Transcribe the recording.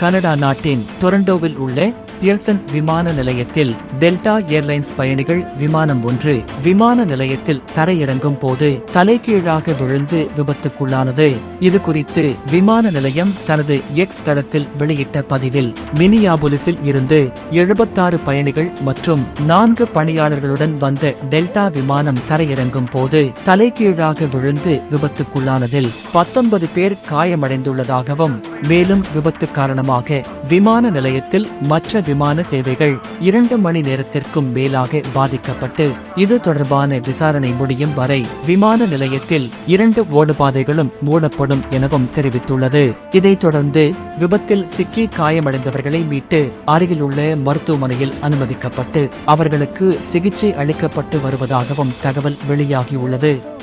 Canada நாட்டின் டொரண்டோவில் உள்ள பியர்சன் விமான நிலையத்தில் டெல்டா ஏர்லைன்ஸ் பயணிகள் விமானம் ஒன்று விமான நிலையத்தில் தரையிறங்கும் போது தலைகீழாக விழுந்து விபத்துக்குள்ளானது. இது குறித்து விமான நிலையம் தனது எக்ஸ் தளத்தில் வெளியிட்ட பதிவில் மினியாபுலிஸில் இருந்து எழுபத்தாறு பயணிகள் மற்றும் நான்கு பணியாளர்களுடன் வந்த டெல்டா விமானம் தரையிறங்கும் போது தலைகீழாக விழுந்து விபத்துக்குள்ளானதில் பத்தொன்பது பேர் காயமடைந்துள்ளதாகவும் மேலும் விபத்து காரணமாக விமான நிலையத்தில் மற்ற விமான சேவைகள் இரண்டு மணி நேரத்திற்கும் மேலாக பாதிக்கப்பட்டு இது தொடர்பான விசாரணை முடியும் வரை விமான நிலையத்தில் இரண்டு ஓடுபாதைகளும் மூடப்படும் எனவும் தெரிவித்துள்ளது. இதைத் தொடர்ந்து விபத்தில் சிக்கி காயமடைந்தவர்களை மீட்டு அருகில் உள்ள மருத்துவமனையில் அனுமதிக்கப்பட்டு அவர்களுக்கு சிகிச்சை அளிக்கப்பட்டு வருவதாகவும் தகவல் வெளியாகியுள்ளது.